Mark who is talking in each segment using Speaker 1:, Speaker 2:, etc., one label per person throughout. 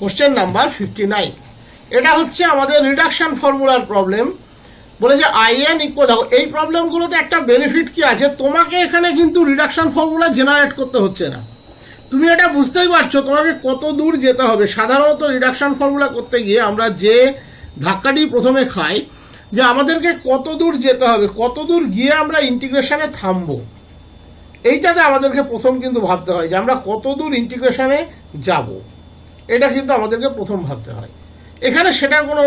Speaker 1: Question number fifty nine এটা হচ্ছে আমাদের রিডাকশন ফর্মুলার প্রবলেম বলে যে আইএন ইকো দেখো, এই প্রবলেমগুলোতে একটা বেনিফিট কি আছে? তোমাকে এখানে কিন্তু রিডাকশন ফর্মুলা জেনারেট করতে হচ্ছে না। তুমি এটা বুঝতেই পারছ, তোমাকে কত দূর যেতে হবে। সাধারণত রিডাকশন ফর্মুলা করতে গিয়ে আমরা যে ধাক্কাটি প্রথমে খাই, যে আমাদেরকে কত দূর যেতে হবে, কত দূর গিয়ে আমরা ইন্টিগ্রেশনে থামবো। এইটাতে আমাদেরকে প্রথম কিন্তু ভাবতে হয় যে আমরা কত দূর ইন্টিগ্রেশনে যাব। এটা কিন্তু আমাদেরকে প্রথম ভাবতে হয়। এখানে সেটার কোনো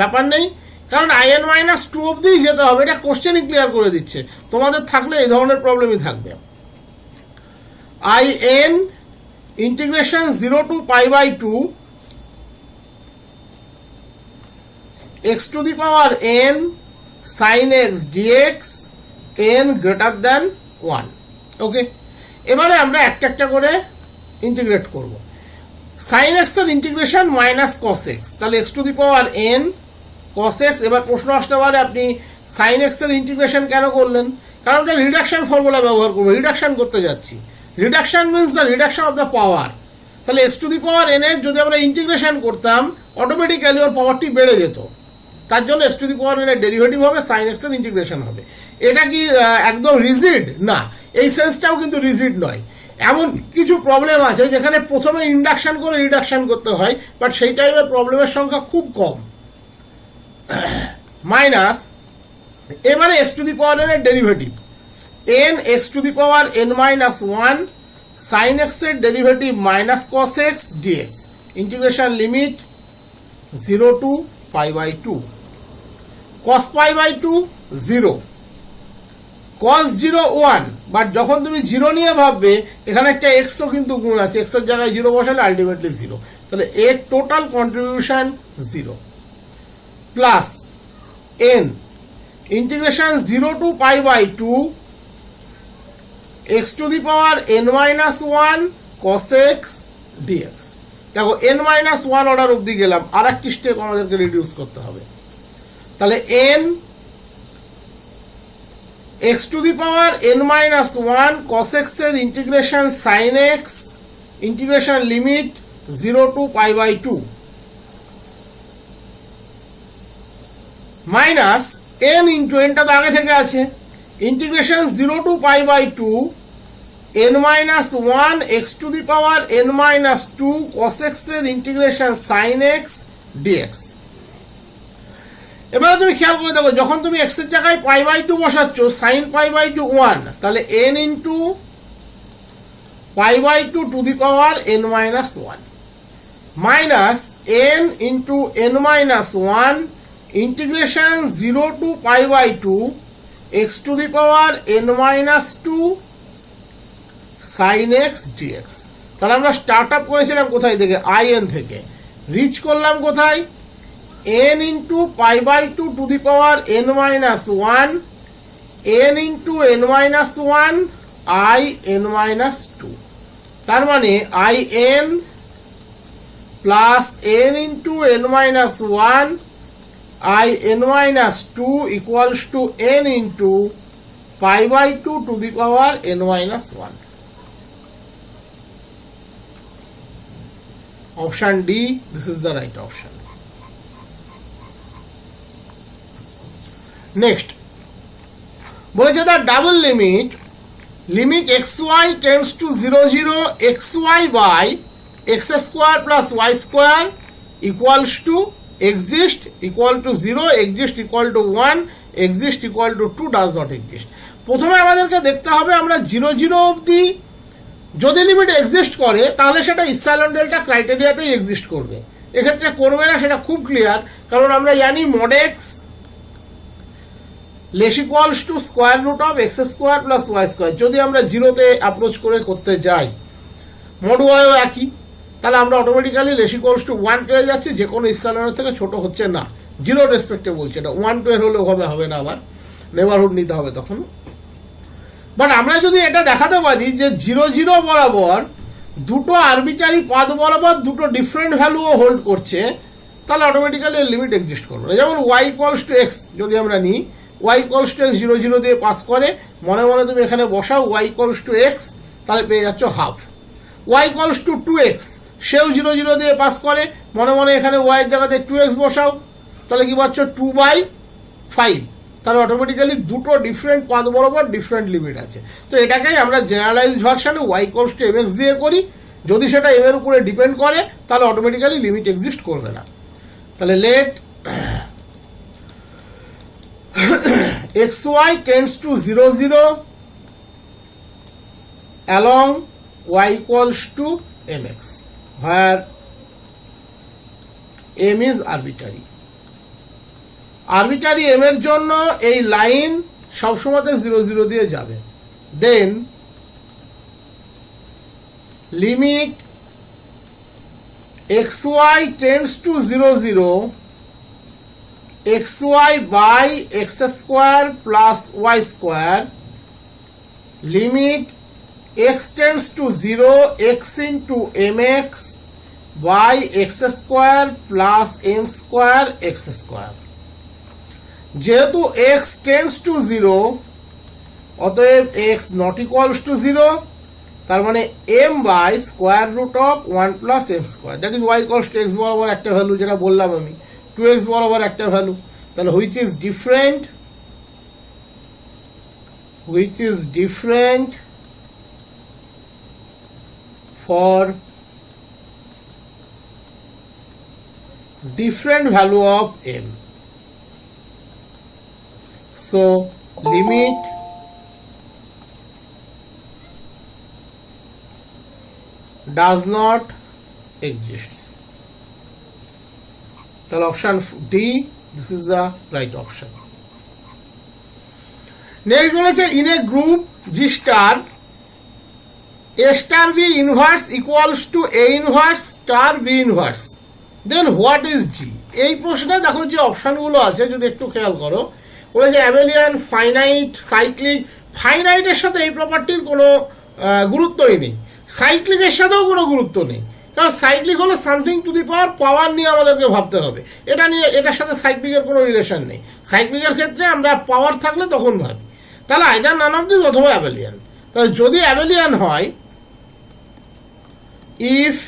Speaker 1: ব্যাপার নেই। কারণ আইএন মাইনাস টু অব্দিই যেতে হবে, এটা কোশ্চেনই ক্লিয়ার করে দিচ্ছে। তোমাদের থাকলে এই ধরনের প্রবলেমই থাকবে। I N integration zero to pi by two X to the power N sine X DX N greater than one okay এবারে আমরা একটা একটা করে ইন্টিগ্রেট করব। সাইন এক্সের ইন্টিগ্রেশন মাইনাস কস এক্স তাহলে X to the power N cos X এবার প্রশ্ন আসতে পারে, আপনি সাইন এক্সের ইন্টিগ্রেশন কেন করলেন? কারণ এটা রিডাকশন ফর্মুলা ব্যবহার করব রিডাকশন করতে যাচ্ছি। Reduction means the reduction of the power তাহলে x to the power n এর যদি আমরা ইন্টিগ্রেশন করতাম অটোমেটিক্যালি ওর পাওয়ারটি বেড়ে যেত। তার জন্য এক্স টু দি পাওয়ার এর ডেরিভেটিভ হবে সাইন এক্সের ইন্টিগ্রেশন হবে। এটা কি একদম রিজিড না। এই সেন্সটাও কিন্তু রিজিড নয়। এমন কিছু প্রবলেম আছে যেখানে প্রথমে ইন্ডাকশন করে রিডাকশন করতে হয় বাট সেই টাইমে প্রবলেমের সংখ্যা খুব কম। মাইনাস এবারে এক্স টু দি পাওয়ার এর derivative n x to the power n minus one sine এক্সের derivative minus cos x dx integration limit zero to pi by two cos pi by two zero cos zero one but যখন তুমি zero নিয়ে ভাববে, এখানে একটা এক্সও কিন্তু গুণ আছে এক্সের জায়গায় জিরো বসালে আলটিমেটলি জিরো তাহলে এর total contribution zero plus n integration zero to pi by two x to the power n minus one cos x dx দেখো এন মাইনাস ওয়ান অর্ডার অব্দি গেলাম আর একটি স্টেপ আমাদেরকে রিডিউস করতে হবে। তাহলে n x to the power n minus one cos এক্সের integration sine x integration limit zero to pi by two minus n into এনটা তো আগে থেকে আছে। Integration zero to pi by two n minus one x to the power n minus two cos এক্সের integration sine x dx এবারে তুমি খেয়াল করে দেখো, যখন তুমি এক্সের জায়গায় pi by two বসাচ্ছ sine pi by two one তাহলে n into pi by two to the power n minus one minus n into n minus one integration zero to pi by two x to the power n minus two sine x dx তাহলে আমরা start up করেছিলাম কোথায় থেকে? I N থেকে। Reach করলাম কোথায়? N into pi by two to the power n minus one n into n minus one I n minus two তার মানে I n plus n into n minus one i n minus 2 equals to n into pi by 2 to the power n minus 1. Option D, this is the right option. Next, বলেছে the double limit limit xy tends to 0 0 xy by x square plus y square equals to exist equal to 0 exist equal to 1 exist equal to 2 does not exist প্রথমে আমাদেরকে দেখতে হবে আমরা zero zero অবধি যদি limit exist করে তাহলে সেটা ইসাইলন ডেল্টা ক্রাইটেরিয়াতেই এক্সিস্ট করবে এক্ষেত্রে করবে না সেটা খুব ক্লিয়ার কারণ আমরা জানি mod x less equals to square root of x square plus y square. যদি আমরা জিরোতে অ্যাপ্রোচ করে করতে যাই মড ওয়াইও একই, তাহলে আমরা automatically less equals to one পেয়ে যাচ্ছি যে কোনো ইপসালনের থেকে ছোট হচ্ছে না। জিরো রেসপেক্টে বলছে এটা। ওয়ান টু এর হলে হবে হবে না আবার। নেবারহুড নিতে হবে তখন। বাট আমরা যদি এটা দেখাতে পারি যে জিরো জিরো বরাবর দুটো আরবিটারি পাদ বরাবর দুটো ডিফারেন্ট ভ্যালুও হোল্ড করছে, তাহলে অটোমেটিক্যালি লিমিট এক্সিস্ট করবে যেমন ওয়াই কলস টু এক্স যদি আমরা নিই y equals to x zero zero দিয়ে পাস করে, মনে মনে তুমি এখানে বসাও ওয়াই কলস টু এক্স তাহলে পেয়ে যাচ্ছ half y equals to two x সেও জিরো জিরো দিয়ে পাস করে, মনে মনে এখানে ওয়াইয়ের জায়গাতে টু এক্স বসাও, তাহলে কি পাচ্ছ? টু বাই ফাইভ তাহলে অটোমেটিক্যালি দুটো ডিফারেন্ট পাথ বরাবর ডিফারেন্ট লিমিট আছে। তো এটাকেই আমরা generalize ভার্সানে y equals to m x দিয়ে করি। যদি সেটা এম এর উপরে ডিপেন্ড করে, তাহলে অটোমেটিক্যালি লিমিট এক্সিস্ট করবে না। তাহলে let x y tends to zero zero along y equals to mx where m is arbitrary. Arbitrary m এর জন্য এই লাইন সবসময় জিরো জিরো দিয়ে যাবে। Then limit x y tends to zero zero x y by x square plus y square limit x x tends to 0 x into mx by x square plus m square x square. যেহেতু x tends to 0 অতএব x not equals to 0 তার মানে m by square root of one plus m square that is y cost to x বরাবর একটা value যেটা বললাম আমি। Two x বরাবর একটা ভ্যালু তাহলে which is different which is different for different value of m. So limit does not exists. তাহলে option D this is the right option next বলেছে in a group G star a star b inverse equals to a inverse star b inverse then what is G এই প্রশ্নে দেখো যে অপশনগুলো আছে, যদি একটু খেয়াল করো। বলেছে অ্যাবেলিয়ান ফাইনাইট সাইক্লিক ফাইনাইটের সাথে এই প্রপার্টির কোনো গুরুত্বই নেই। সাইক্লিকের সাথেও কোনো গুরুত্ব নেই। কারণ সাইক্লিক হলো সামথিং টু দি পাওয়ার পাওয়ার নিয়ে আমাদেরকে ভাবতে হবে। এটা নিয়ে এটার সাথে সাইক্লিকের কোনো রিলেশন নেই। সাইক্লিকের ক্ষেত্রে আমরা পাওয়ার থাকলে তখন ভাবি। তাহলে আইদার নান অফ দিস অথবা অ্যাভেলিয়ান তাহলে যদি অ্যাবেলিয়ান হয় if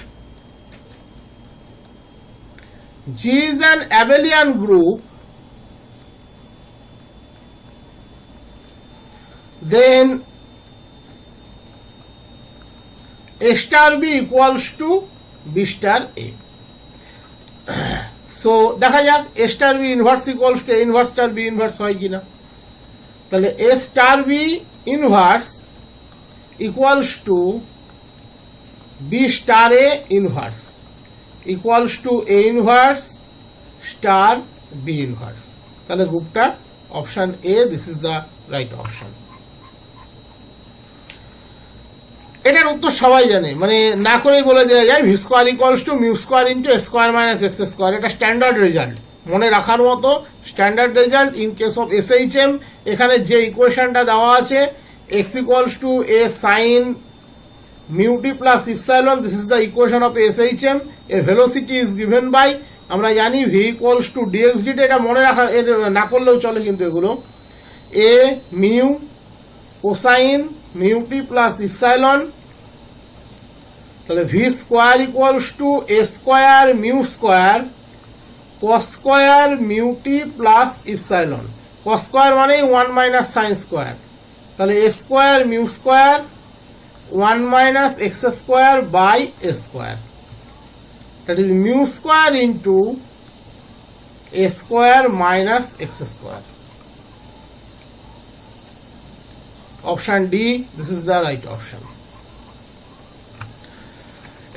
Speaker 1: G is an abelian group, then A star B equals to B star A. So দেখা যাক a star b inverse equals to inverse star b inverse হয় কিনা। তাহলে a star b inverse equals to b star a inverse equals to a inverse star b inverse তাহলে গ্রুপটা option A this is the right option এটার উত্তর সবাই জানে। মানে না করেই বলে দেওয়া যায় v square equals to mu square into square minus x square. এটা স্ট্যান্ডার্ড রেজাল্ট। মনে রাখার মতো standard result in case of S H M এখানে যে ইকুয়েশনটা দেওয়া আছে, x equals to a sine mu t plus epsilon this is the equation of SHM এর velocity ইজ গিভেন বাই, আমরা জানি v equals to dx dt এটা মনে রাখা না করলেও চলে কিন্তু এগুলো। A mu cosine t plus epsilon তাহলে v square equals to a square mu square cos square mu t plus epsilon cos square মানে ওয়ান মাইনাস সাইন স্কোয়ার তাহলে a square mu square 1 minus x square by a square that is mu square into a square minus x square option D this is the right option.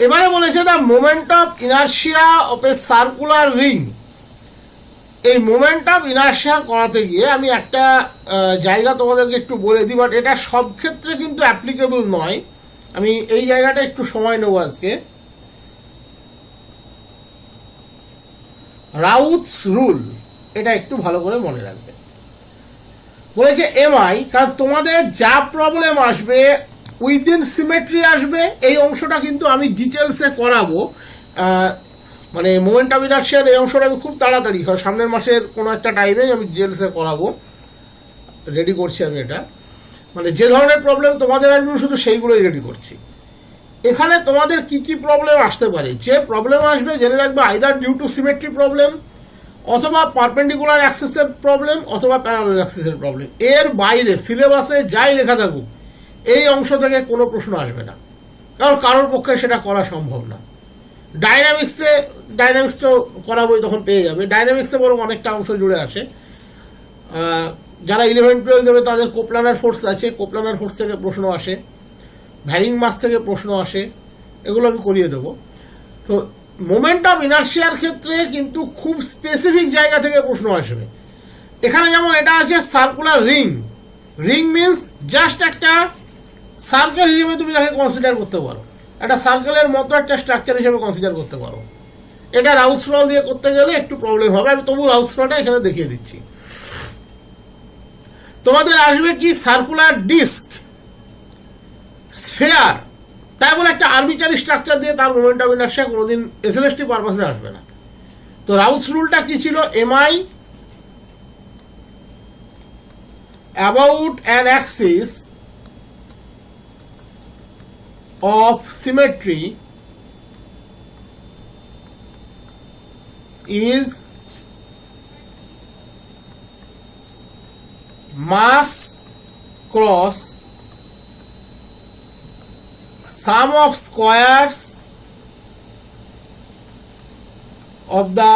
Speaker 1: এবারে বলেছে the moment of inertia of a circular ring এই moment of inertia করাতে গিয়ে আমি একটা জায়গা তোমাদেরকে একটু বলে দিই বাট এটা সব ক্ষেত্রে কিন্তু অ্যাপ্লিকেবল নয়। আমি এই জায়গাটা একটু সময় নেব আজকে। রাউথস রুল, এটা একটু ভালো করে মনে রাখবে। বলেছে এমআই কারণ তোমাদের যা প্রবলেম আসবে উইদিন সিমেট্রি আসবে, এই অংশটা কিন্তু আমি ডিটেলসে করাবো। মানে মোমেন্ট অফ ইনার্শিয়ার এই অংশটা আমি খুব তাড়াতাড়ি হয় সামনের মাসের কোনো একটা টাইমে আমি ডিটেলসে করাবো। রেডি করছি আমি এটা। মানে যে ধরনের প্রবলেম তোমাদের আসবে শুধু সেইগুলোই রেডি করছি। এখানে তোমাদের কি কি প্রবলেম আসতে পারে? যে প্রবলেম আসবে, জেনে রাখবে either due to symmetry problem অথবা পারপেন্ডিকুলার অ্যাক্সেসের প্রবলেম অথবা প্যারালাল অ্যাক্সেসের প্রবলেম এর বাইরে সিলেবাসে যাই লেখা থাকুক এই অংশ থেকে কোনো প্রশ্ন আসবে না। কারণ কারোর পক্ষে সেটা করা সম্ভব না। ডাইনামিক্সে ডাইনামিক্সটাও করা বই তখন পেয়ে যাবে। ডাইনামিক্সে বরং অনেকটা অংশ জুড়ে আহ, যারা ইলেভেন টুয়েলভ দেবে তাদের কোপ্লানার ফোর্স আছে। কোপ্লানার ফোর্স থেকে প্রশ্ন আসে। ভ্যারিং মাস থেকে প্রশ্ন আসে। এগুলো আমি করিয়ে দেবো। তো মোমেন্ট অফ ইনার্শিয়ার ক্ষেত্রে কিন্তু খুব স্পেসিফিক জায়গা থেকে প্রশ্ন আসবে। এখানে যেমন এটা আছে circular ring ring means just একটা সার্কেল হিসেবে তুমি তাকে কনসিডার করতে পারো। একটা সার্কেলের মতো একটা স্ট্রাকচার হিসেবে কনসিডার করতে পারো। এটা রাউস রল দিয়ে করতে গেলে একটু প্রবলেম হবে। আমি তবু রাউস রলটা এখানে দেখিয়ে দিচ্ছি। তোমাদের আসবে কি সার্কুলার ডিস্ক স্ফেয়ার তাই বলে একটা আর্বিটারি স্ট্রাকচার দিয়ে তার মোমেন্ট অফ ইনার্শিয়া কোনোদিন এসএলএসটি পারপাসে আসবে না। তো রাউস রুলটা কি ছিল? MI about an axis of symmetry is mass cross sum of squares of the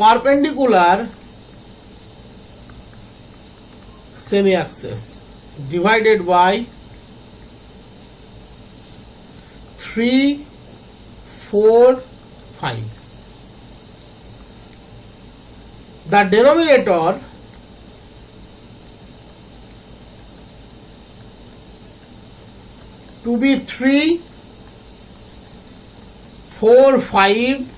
Speaker 1: perpendicular semi-axis divided by 3 4 5 the denominator to be 3 4 5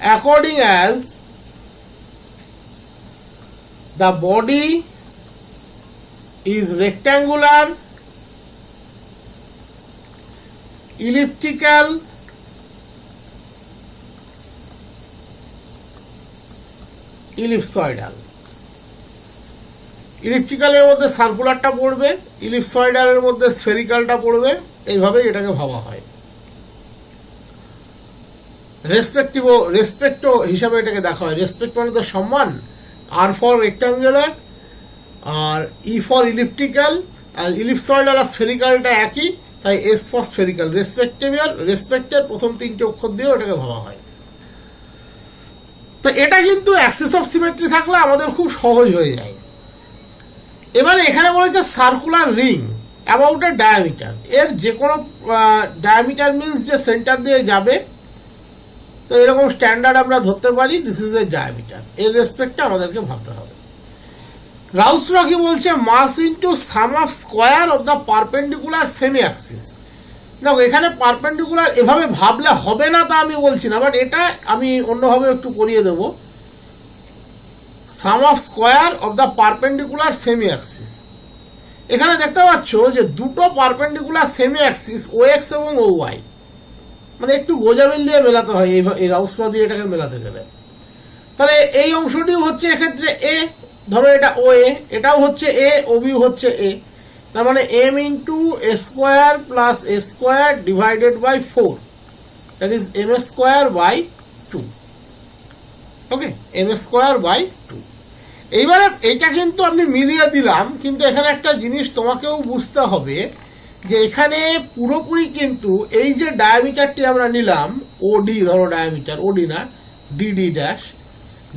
Speaker 1: according as the body is rectangular elliptical ellipsoidal ইলিপটিক্যালের মধ্যে সার্কুলারটা পড়বে, ইলিপসয়েডালের মধ্যে স্ফেরিক্যালটা পড়বে এইভাবে এটাকে ভাবা হয়। রেসপেক্টিভ রেসপেক্ট হিসাবে এটাকে দেখা হয়। রেসপেক্ট মানে তো সম্মান আর ফর রেক্টাঙ্গুলার আর ই ফর ইলিপটিক্যাল আর ইলিপসয়েডাল আর স্ফেরিক্যালটা একই, তাই এস ফর স্ফেরিক্যাল রেসপেক্টেবল রেসপেক্টের প্রথম তিনটে অক্ষর দিয়ে এটাকে ভাবা হয়। তো এটা কিন্তু অ্যাক্সেস অফ সিমেট্রি থাকলে আমাদের খুব সহজ হয়ে যায়। এবারে এখানে বলেছে circular ring about a diameter এর যে কোনো ডায়ামিটার মিনস যে সেন্টার দিয়ে যাবে, তো এরকম স্ট্যান্ডার্ড আমরা ধরতে পারি দিস ইজ এ ডায়ামিটার এর রেসপেক্টে আমাদেরকে ভাবতে হবে। রাউসরা কি বলছে? Mass into sum of square of the perpendicular semi axis দেখো, এখানে পারপেন্ডিকুলার এভাবে ভাবলে হবে না তা আমি বলছি না বাট এটা আমি অন্যভাবে একটু করিয়ে দেবো। Sum of square of the perpendicular semi axis এখানে দেখতে পাচ্ছ যে দুটো perpendicular semi axis O x এবং ও ওয়াই মানে একটু গোজামিল দিয়ে মেলাতে হয় এই রাউসরা দিয়ে এটাকে মেলাতে গেলে। তাহলে এই অংশটি হচ্ছে এক্ষেত্রে এ, ধরো এটা ও এ এটাও হচ্ছে এ ও বি হচ্ছে এ। তার মানে m into a square plus a square divided by four that is m a square by two okay m square by two এইবারে এটা কিন্তু আমি মিলিয়ে দিলাম, কিন্তু এখানে একটা জিনিস তোমাকেও বুঝতে হবে যে এখানে পুরোপুরি কিন্তু এই যে ডায়ামিটারটি আমরা নিলাম ওডি ধরো ডায়ামিটার ওডি না ডিডি ড্যাশ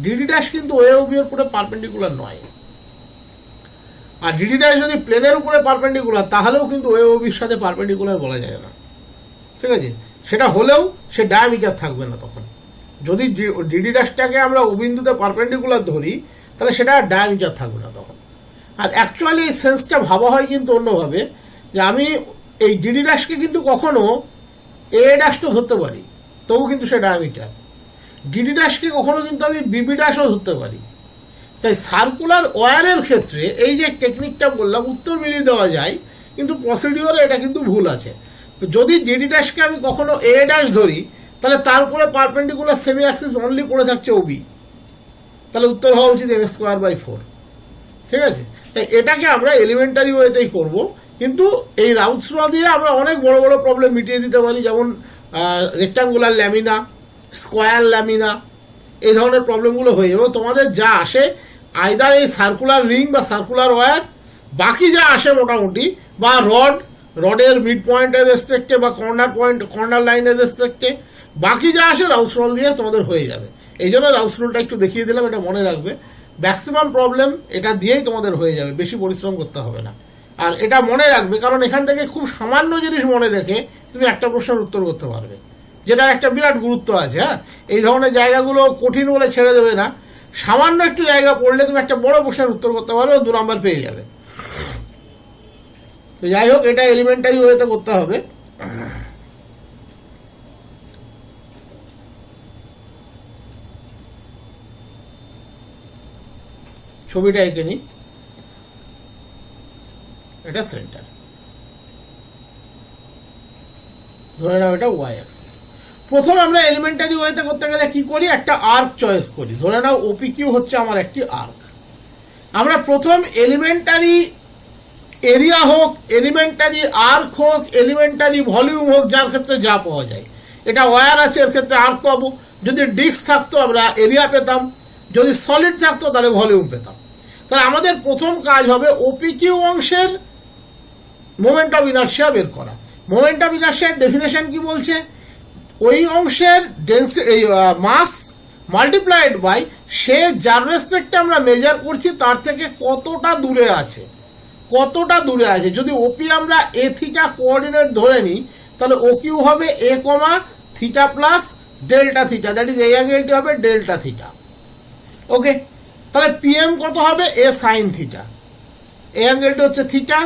Speaker 1: ডিডি ড্যাশ কিন্তু ওয়ে এর উপরে পারপেন্ডিকুলার নয়। আর ডিডি ড্যাশ যদি প্লেনের উপরে পারপেন্ডিকুলার তাহলেও কিন্তু ওয়ে ওবির সাথে পারপেন্ডিকুলার বলা যায় না। ঠিক আছে? সেটা হলেও সে ডায়ামিটার থাকবে না তখন। যদি ডিডি ড্যাশটাকে আমরা অবিন্দুতে পারপেন্ডিকুলার ধরি, তাহলে সেটা ডায়ামিটার থাকবে না তখন। আর অ্যাকচুয়ালি এই সেন্সটা ভাবা হয় কিন্তু অন্যভাবে, যে আমি এই ডিডি ড্যাশকে কিন্তু কখনো এ ড্যাশটা ধরতে পারি, তবু কিন্তু সে ডায়ামিটার ডিডি ড্যাশকে কখনো কিন্তু আমি বিবি ড্যাশও ধরতে পারি। তাই সার্কুলার ওয়ারের ক্ষেত্রে এই যে টেকনিকটা বললাম, উত্তর মিলিয়ে দেওয়া যায়, কিন্তু প্রসিডিওরে এটা কিন্তু ভুল আছে। যদি ডিডি ড্যাশকে আমি কখনো এ ড্যাশ ধরি তাহলে তারপরে পারপেন্ডিকুলার সেমি অ্যাক্সিস অনলি পড়ে থাকছে ওবি তাহলে উত্তর হওয়া উচিত এম স্কোয়ার বাই ফোর ঠিক আছে? তাই এটাকে আমরা এলিমেন্টারি ওয়েতেই করব। কিন্তু এই রাউথস ল দিয়ে আমরা অনেক বড় বড় প্রবলেম মিটিয়ে দিতে পারি, যেমন রেক্টাঙ্গুলার ল্যামিনা স্কোয়ার ল্যামিনা এই ধরনের প্রবলেমগুলো হয়ে এবং তোমাদের যা আসে আইদার এই সার্কুলার রিং বা সার্কুলার ওয়্যার বাকি যা আসে মোটামুটি, বা রড রডের মিড পয়েন্টের রেসপেক্টে বা কর্নার পয়েন্ট কর্নার লাইনের রেসপেক্টে বাকি যা আসে রাউস রোল দিয়ে তোমাদের হয়ে যাবে। এই জন্য রাউস রোলটা একটু দেখিয়ে দিলাম, এটা মনে রাখবে। ম্যাক্সিমাম প্রবলেম এটা দিয়েই তোমাদের হয়ে যাবে, বেশি পরিশ্রম করতে হবে না। আর এটা মনে রাখবে, কারণ এখান থেকে খুব সামান্য জিনিস মনে রেখে তুমি একটা প্রশ্নের উত্তর করতে পারবে। যেটা একটা বিরাট গুরুত্ব আছে হ্যাঁ? এই ধরনের জায়গাগুলো কঠিন বলে ছেড়ে দেবে না। সামান্য একটু জায়গা পড়লে তুমি একটা বড় প্রশ্নের উত্তর করতে পারবে দু নম্বর পেয়ে যাবে। তো যাই হোক, এটা এলিমেন্টারি ওয়েতে করতে হবে। ছবিটা এঁকে নিই। এটা সেন্টার ধরে নাও এটা ওয়াই অ্যাক্সিস প্রথম আমরা এলিমেন্টারি ওয়েতে করতে গেলে কি করি? একটা আর্ক চয়েস করি। ধরে নাও ওপি কিউ হচ্ছে আমার একটি আর্ক আমরা প্রথম এলিমেন্টারি এরিয়া হোক এলিমেন্টারি আর্ক হোক এলিমেন্টারি ভলিউম হোক, যার ক্ষেত্রে যা পাওয়া যায়। এটা ওয়্যার আছে, এর ক্ষেত্রে আর্ক পাবো। যদি ডিস্ক থাকতো, আমরা এরিয়া পেতাম। যদি সলিড থাকতো, তাহলে ভলিউম পেতাম। তাহলে আমাদের প্রথম কাজ হবে ওপিকিউ অংশের মোমেন্ট অফ ইনার্সিয়া বের করা। মোমেন্ট অফ ইনার্সিয়ার ডেফিনেশন কি বলছে? ওই অংশের ডেন্সি এই মাস মাল্টিপ্লাইড বাই সে যার রেসপেক্টে আমরা মেজার করছি, তার থেকে কতটা দূরে আছে। কতটা দূরে আছে? যদি ওপি আমরা এ থিটা কোঅর্ডিনেট ধরে নিই, তাহলে ও কিউ হবে a comma theta plus delta theta that is এই অ্যাঙ্গেলটি হবে ডেল্টা থিটা ওকে তাহলে পিএম কত হবে? এ সাইন থিটা এই অ্যাঙ্গেলটি হচ্ছে theta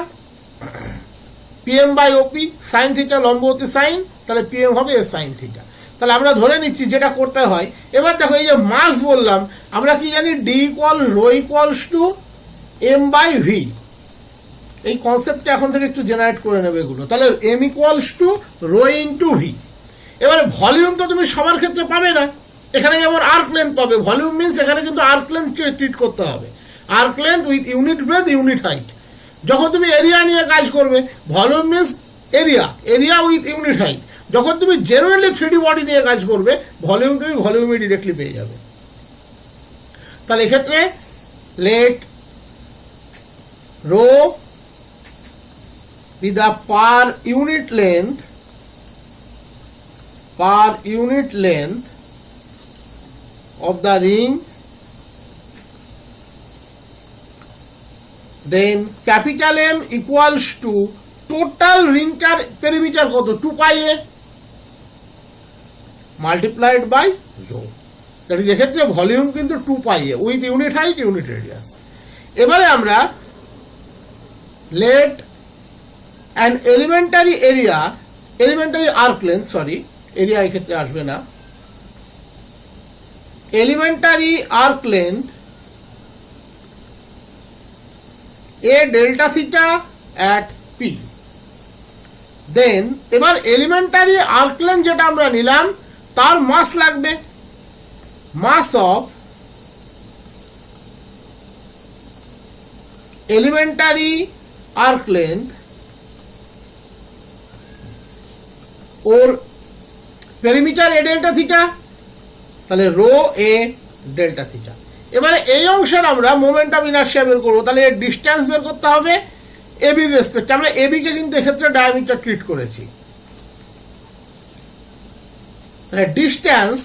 Speaker 1: PM by OP sine theta লম্ববতী sine তাহলে পিএম হবে এ সাইন থিটা তাহলে আমরা ধরে নিচ্ছি যেটা করতে হয়। এবার দেখো, এই যে মাস বললাম, আমরা কি জানি d equal rho equals to m by v এই কনসেপ্টটা এখন থেকে একটু জেনারেট করে নেবে এগুলো। তাহলে m equals to rho into v এবার ভলিউম তো তুমি সবার ক্ষেত্রে পাবে না। এখানে যেমন আর্ক লেন্থ পাবে ভলিউম মিনস এখানে কিন্তু আর্ক লেন্থ ট্রিট করতে হবে। Arc length with unit breadth unit height যখন তুমি এরিয়া নিয়ে কাজ করবে volume means area area with unit height যখন তুমি জেনুইনলি থ্রি বডি নিয়ে কাজ করবে ভলিউম তুমি ভলিউমে ডিরেক্টলি পেয়ে যাবে। তাহলে এক্ষেত্রে let rho with the per unit length, per unit length of the ring then capital M equals to total ringটার perimeter কত 2 pi a multiplied by rho is এক্ষেত্রে ভলিউম কিন্তু 2 pi a with unit height unit radius এবারে আমরা let an elementary area elementary arc length sorry area এক্ষেত্রে আসবে না elementary arc length a delta theta at p. দেন এবার elementary arc length যেটা আমরা নিলাম, তার মাস লাগবে। Mass of elementary arc length or perimeter a delta theta তাহলে রো এ ডেল্টা থিটা। এবারে এই অংশের আমরা মোমেন্ট অফ ইনার্সিয়া বের করব, তাহলে এর ডিস্টেন্স বের করতে হবে এবি রেসপেক্ট আমরা এবি কে কিন্তু এক্ষেত্রে ডায়ামিটার ট্রিট করেছি। তাহলে distance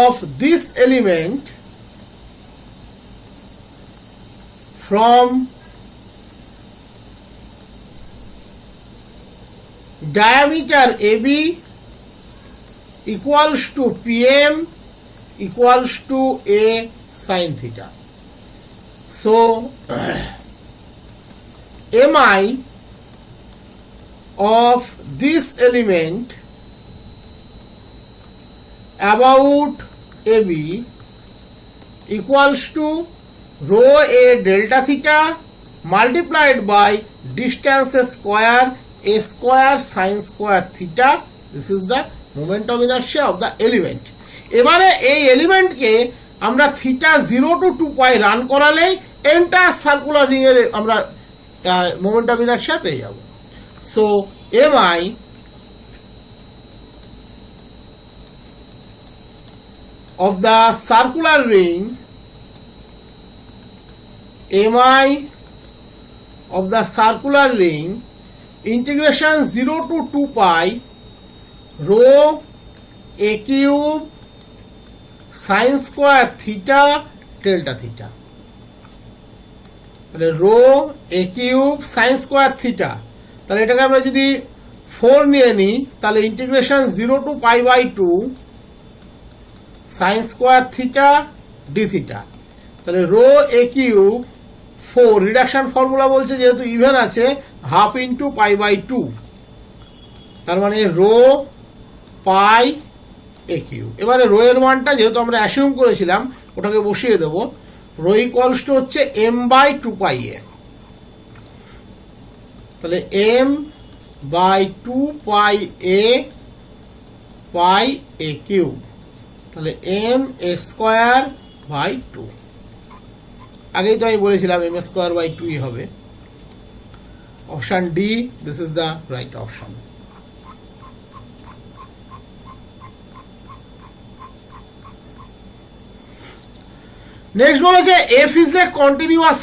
Speaker 1: of this element from diameter AB equals to PM equals to A sin theta. So, MI of this element about AB equals to rho A delta theta multiplied by distance square a square sin square theta this is the moment of inertia of the element এবারে এই এলিমেন্টকে আমরা theta zero to two pi run করালেই entire circular ring এর আমরা moment of inertia পেয়ে যাব so M I of the circular ring mi of the circular ring integration 0 to 2 pi rho a cube sin square theta delta theta. তাহলে rho a cube sine square theta তাহলে এটাকে আমরা যদি four নিয়ে নিই, তাহলে integration zero to pi by two sine square theta d theta তাহলে rho a cube four reduction formula বলছে যেহেতু ইভেন আছে half into pi by two তার মানে রো পাই এ কিউ এবারে রো এর মানটা যেহেতু আমরা অ্যাসিউম করেছিলাম, ওটাকে বসিয়ে দেবো। রো ইকলস টু হচ্ছে m by two pi a তাহলে M by two pi a pi a cube তাহলে M a square by two আগেই তো আমি বলেছিলাম এম স্কোয়ার বাই টুই হবে। Option D this is the right option next বলেছে F is a continuous